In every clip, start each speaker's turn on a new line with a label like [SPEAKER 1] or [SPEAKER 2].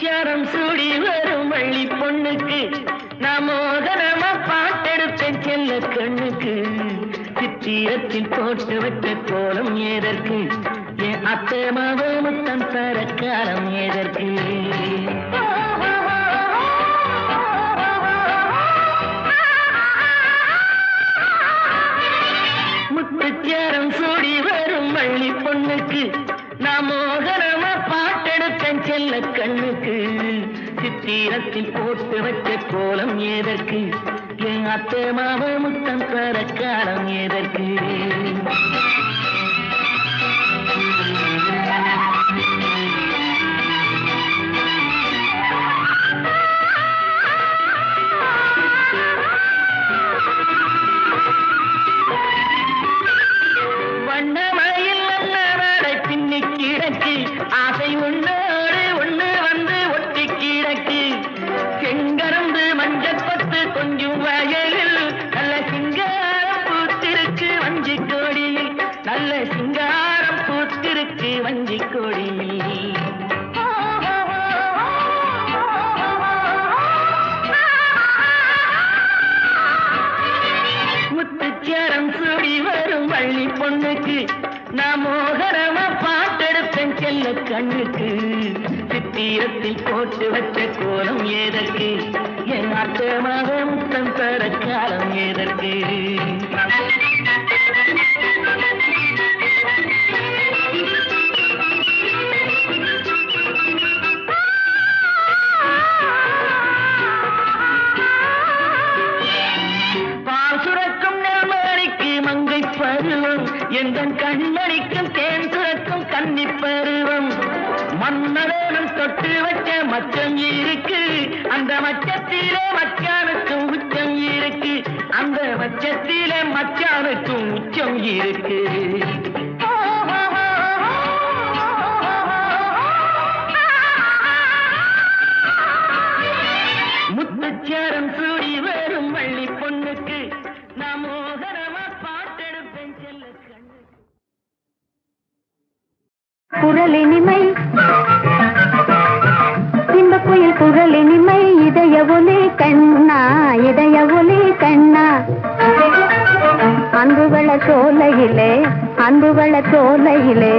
[SPEAKER 1] முத்தியாரம் சூடி வரும் வள்ளி பொண்ணுக்கு. நான் மோகனமா பாட்டெடுத்தேன் செல்ல கண்ணுக்கு. சித்தியத்தில் போட்டு வச்ச கோலம் ஏதற்கு என் அத்தை மாவ முத்தம் தர காலம் ஏதற்கு முத்துச்சாரம் சூடி வரும் வள்ளி பொண்ணுக்கு. பாட்டெடுத்தேன் கண்ணுக்கு சித்திரத்தில் போட்டு வச்ச கோலம் எதற்கு? என் அத்தை மாவ முத்தம் தர காலம் எதற்கு? முத்துச்சரம் சூடி வரும் வள்ளி பொண்ணுக்கு. நான் மோகரமா பாட்டெடுப்பேன் செல்ல கண்ணுக்கு. சித்திரத்தில் போட்டு வச்ச கோலம் ஏதற்கு என் அர்த்தமாக முத்தம் தர காலம் ஏதற்கு எந்த கண்மணிக்கும் தேன் சுரக்கும் கன்னி பருவம். மன்னரேனும் தொட்டு வச்ச மச்சம் இருக்கு. அந்த மச்சத்திலே மச்சானுக்கும் உச்சம் இருக்கு. அந்த மச்சத்திலே மச்சானுக்கும் உச்சம் இருக்கு.
[SPEAKER 2] குரலினிமை. இந்த குயில் குரலினிமை இதய ஒலி கண்ணா இதய ஒலி கண்ணா. அன்புகள சோலையிலே அன்புகள சோலையிலே.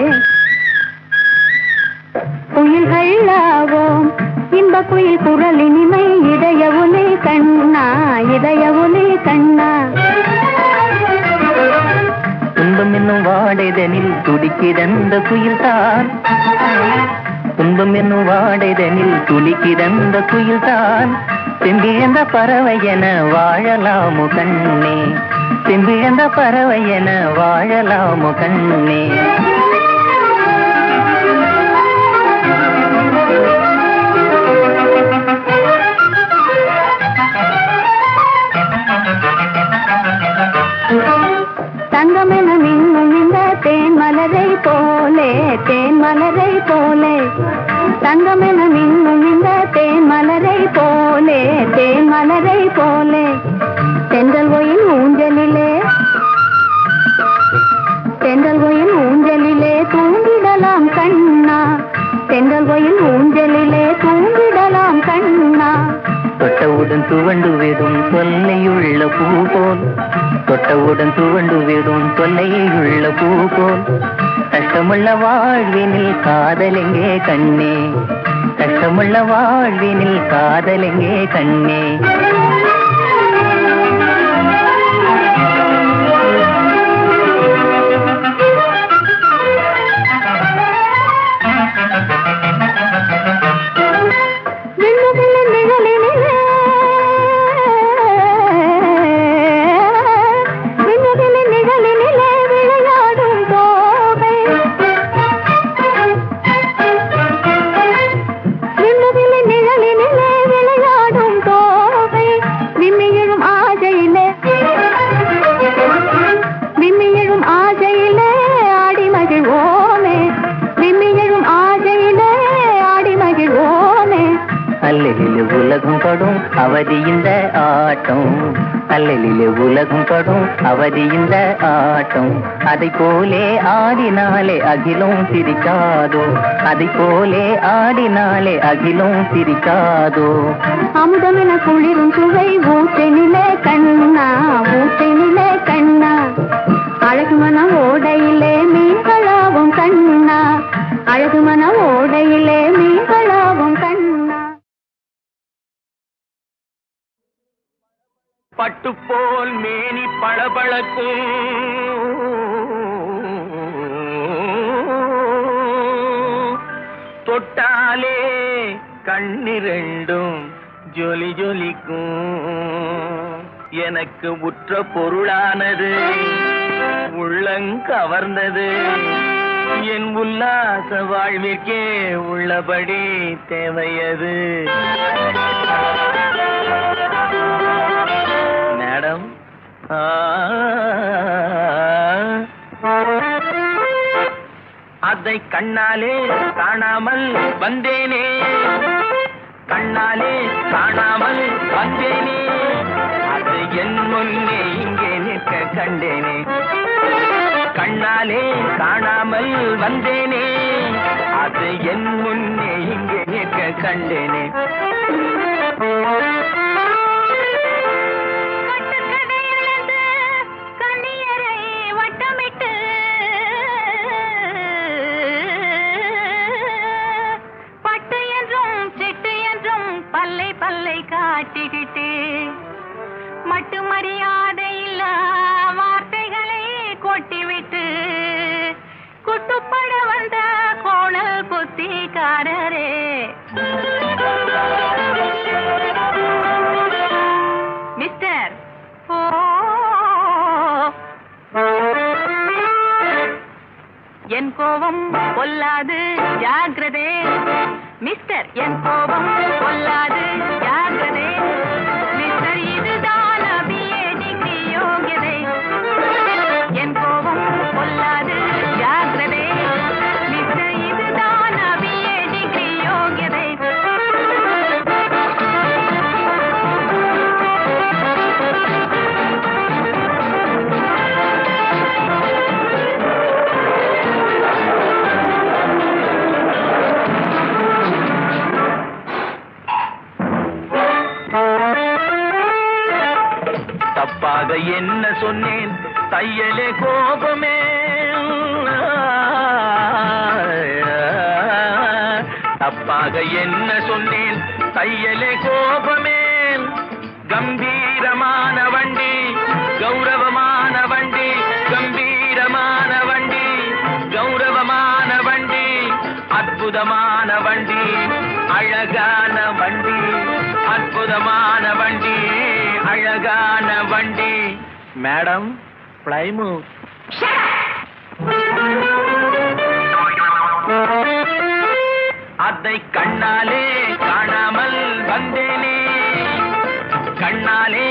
[SPEAKER 2] குயில்கள் இன்ப இந்த குயில் குரலினிமை இதய ஒலி கண்ணா இதய ஒலி கண்ணா.
[SPEAKER 1] துன்பம் என்னும் வாடைதனில் துடிக்கிடந்த குயில் தான் துன்பம் என்னும் வாடைதனில் துளிக்கிடந்த குயில் தான் செம்பிழந்த பறவை என வாழலாமு கண்ணே? செம்பிழந்த பறவை என வாழலாமு கண்ணே? தொட்டவுடன் துவண்டு விடும் தொல்லையுள்ள பூ போல் கஷ்டமுள்ள வாழ்வினில் காதலெங்கே கண்ணே? கஷ்டமுள்ள வாழ்வினில் காதலெங்கே கண்ணே?
[SPEAKER 3] அதை போலே ஆடினாலே அகிலும் சிரிக்காதோ. அதை போலே ஆடினாலே அகிலும் சிரிக்காதோ.
[SPEAKER 4] அமுதமென குளிரும் சுவை ஊட்டெனிலே கண்ணா ஊட்டெனிலே கண்ணா. அழகு மன ஓடையிலே மீன்களாவும் கண்ணா. அழகு மன ஓடையிலே மீன்
[SPEAKER 5] பட்டு போல் மேனி பளபளக்கும். தொட்டாலே கண்ணிரண்டும் ஜொலி ஜொலிக்கும். எனக்கு உற்ற பொருளானது உள்ளங்கவர்ந்தது என் உல்லாச வாழ்விற்கே உள்ளபடி தேவையது. மேடம் ஆ. அதை கண்ணாலே காணாமல் வந்தேனே. கண்ணாலே காணாமல் வந்தேனே. அது என் முன்னே இங்கே நிற்க கண்டேனே. கண்ணாலே காணாமல் வந்தேனே. அது என் முன்னே இங்கே நிற்க கண்டேனே.
[SPEAKER 4] மட்டு மரியாதை இல்ல வார்த்தைகளை கொட்டிவிட்டு. குட்டுப்பட வந்த கோணல் குத்திக்காரரே. மிஸ்டர் ஓ. என் கோபம் கொல்லாது ஜாகிரதே மிஸ்டர் என் கோபம் கொல்லாது ஜாகிரதே
[SPEAKER 5] தையலே கோபமே. தப்பாக என்ன சொன்னேன்? தையலே கோபமே. கம்பீரமான வண்டி கௌரவமான வண்டி கம்பீரமான வண்டி கௌரவமான வண்டி அற்புதமான வண்டி அழகான வண்டி அற்புதமான வண்டி அழகான வண்டி. மேடம் பிளைமூத் அதை கண்ணாலே காணாமல் வந்தேனே. கண்ணாலே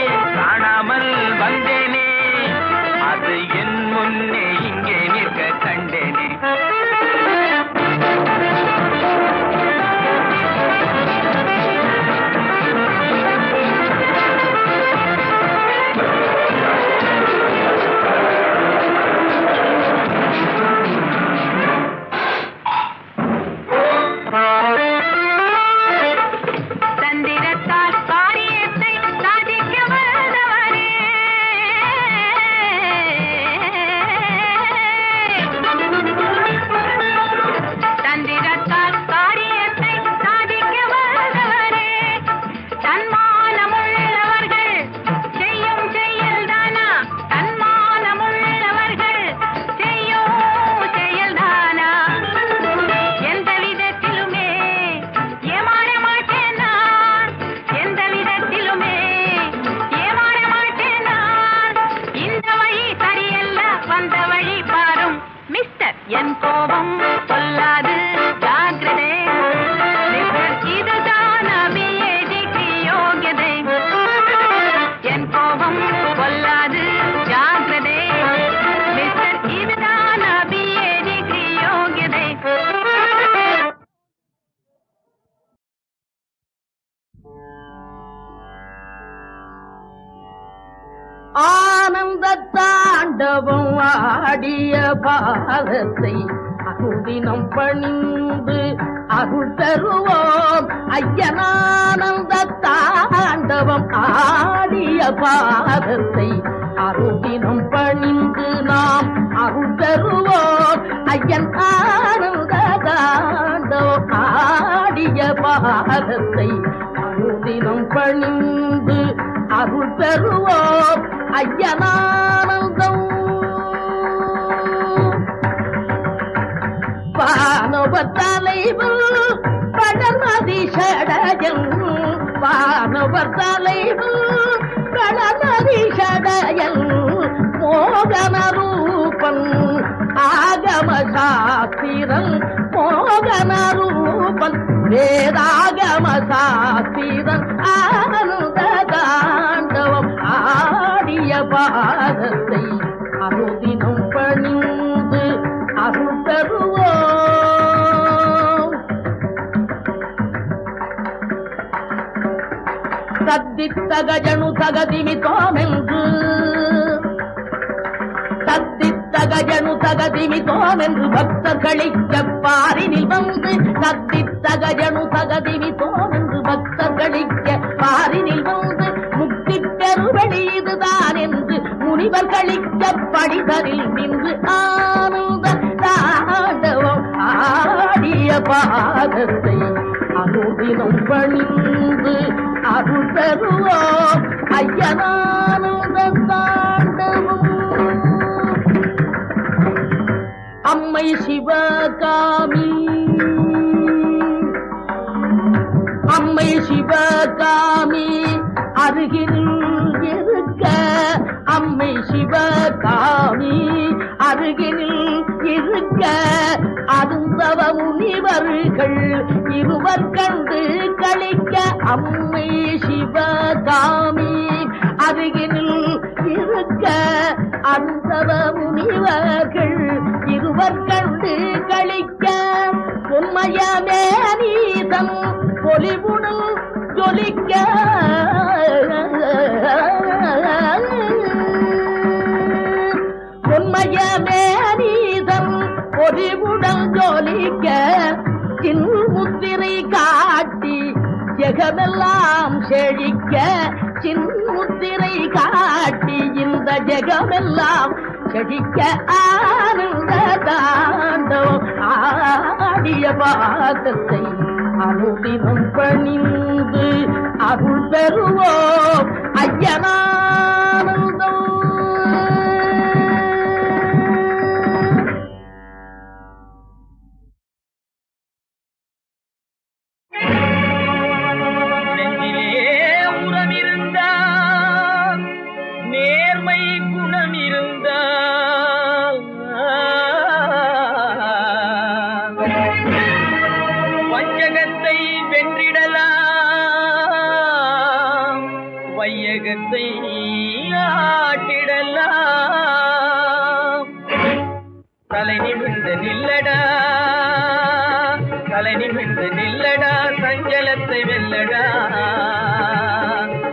[SPEAKER 6] ஆடிய பாதத்தை அனுதினம் பணிந்து அருள் தருவோம். ஐயனானந்த தாண்டவம் ஆடிய பாதத்தை அருதினம் பணிந்து நாம் அருள் தருவோம். ஐயன் ஆனந்த தாண்டவம் ஆடிய பாதத்தை அருதினம் பணிந்து அருள் பெறுவோம். ஐயனானந்தம். வானவ தலைவர் படமதி சடஜன் வானவ தலைவர் படமதி சடஜன் மோகன ரூபன் ஆகம சாஸ்திரன் மோகன ரூபன் வேதாகம சாஸ்திரன் ஆனந்த தாண்டவம் ஆடிய பாதத்தை அருதினம் பணிந்து அருள் பெறுவோம் தத்தித்தகஜனு தகதிமி தோமென்று சகதிமி தகதிமி தோமென்று பக்தர்களிக்க பாரினில் வந்து சகஜனு சகதிமி தோமென்று பக்தர்களிக்க பாரினில் வந்து முக்தி பெருவழி இதுதான் என்று முனிவர் கழிக்க படிதரில் நின்று ஆனந்த தாண்டவம் ஆடிய பாதத்தை அனுதினம் பணிந்து அருள் தருவோம். ஐயனானந்த அம்மை சிவகாமி. அம்மை சிவகாமி அருகில் இருக்க அம்மை சிவகாமி அருகில் இருக்க அருந்தவ முனிவர்கள் இருவர் கண்டு கழிக்க அம்மை சிவகாமி அருகில் இருக்க அருந்தவ முனிவர்கள் இருவர் கண்டு கழிக்க உண்மையமே நீதம் பொலிவுடன் ஜொலிக்க. உண்மையமே நீதம் பொலிவுடன் ஜொலிக்க. சின்முத்திரை காட்டி ஜெகமெல்லாம் செழிக்க. சின்முத்திரை காட்டி இந்த ஜெகமெல்லாம் செழிக்க ஆனந்த தாண்டவம் ஆடிய பாதத்தை அனுதினம் பணிந்து அருள் பெறுவோம் ஐயனா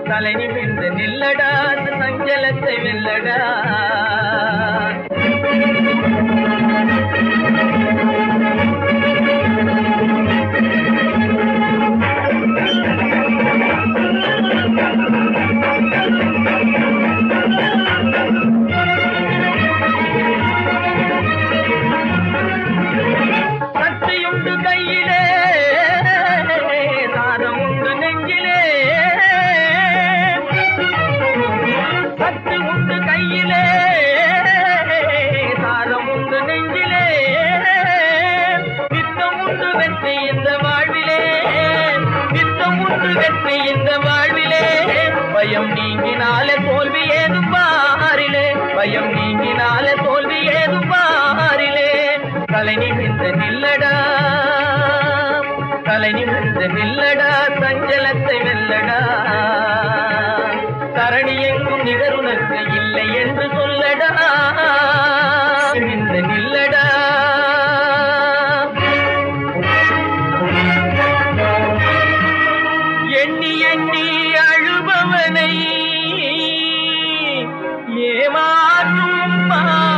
[SPEAKER 6] தலை நிமிர்ந்து நில்லடா சஞ்சலத்தை வெல்லடா. நித்தம் உண்டு வெற்றி இந்த வாழ்விலே. நித்தம் உண்டு வெற்றி இந்த வாழ்விலே. பயம் நீங்கினாலே தோல்வி ஏதும்பா அழுபவனை ஏமாற்றும் பாழ்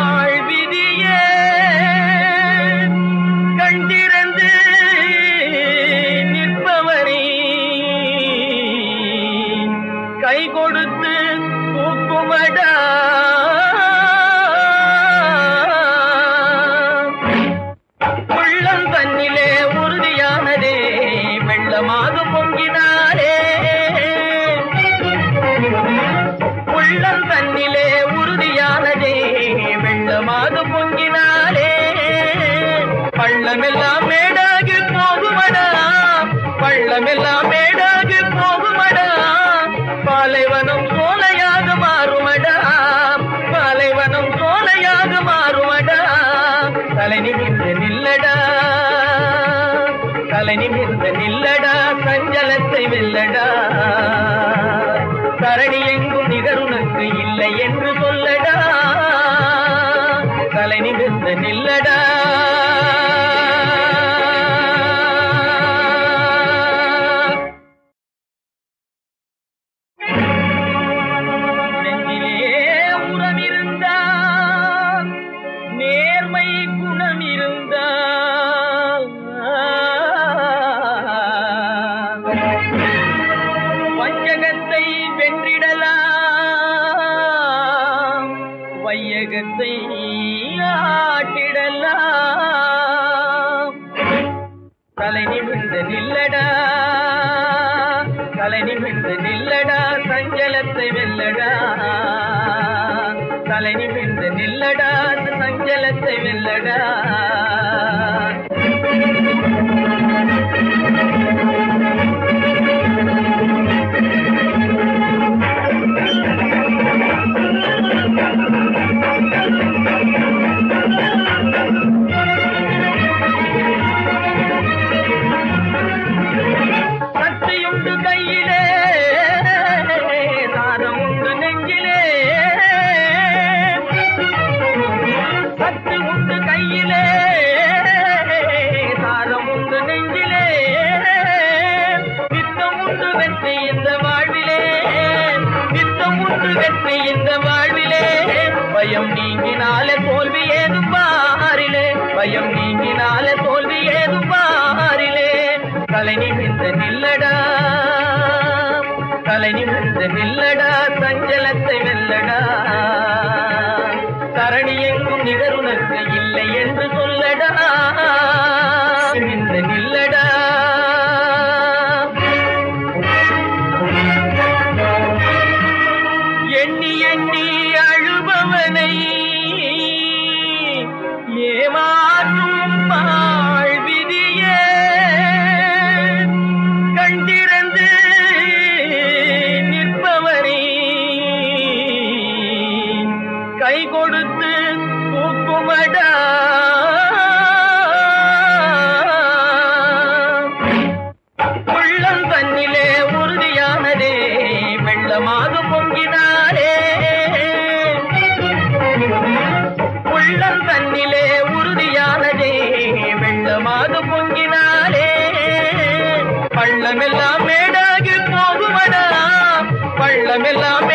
[SPEAKER 7] பாடினாலே பள்ளமெல்லாம் மேடாகி போகுமடா. பள்ளமெல்லாம் மேடா ஜலத்தை வெல்லடா. வெற்றி இந்த வாழ்விலே. பயம் நீங்கினாலே தோல்வி ஏதும் பாரிலே. பயம் நீங்கினாலே தோல்வி ஏதும் பாரிலே. தலை நிமிர்ந்த நில்லடா. தலை நிமிர்ந்த நில்லடா. சஞ்சலத்தை வெல்லடா. பள்ளமெல்லாம் மேடாகி போகுமடா பள்ளமெல்லாம்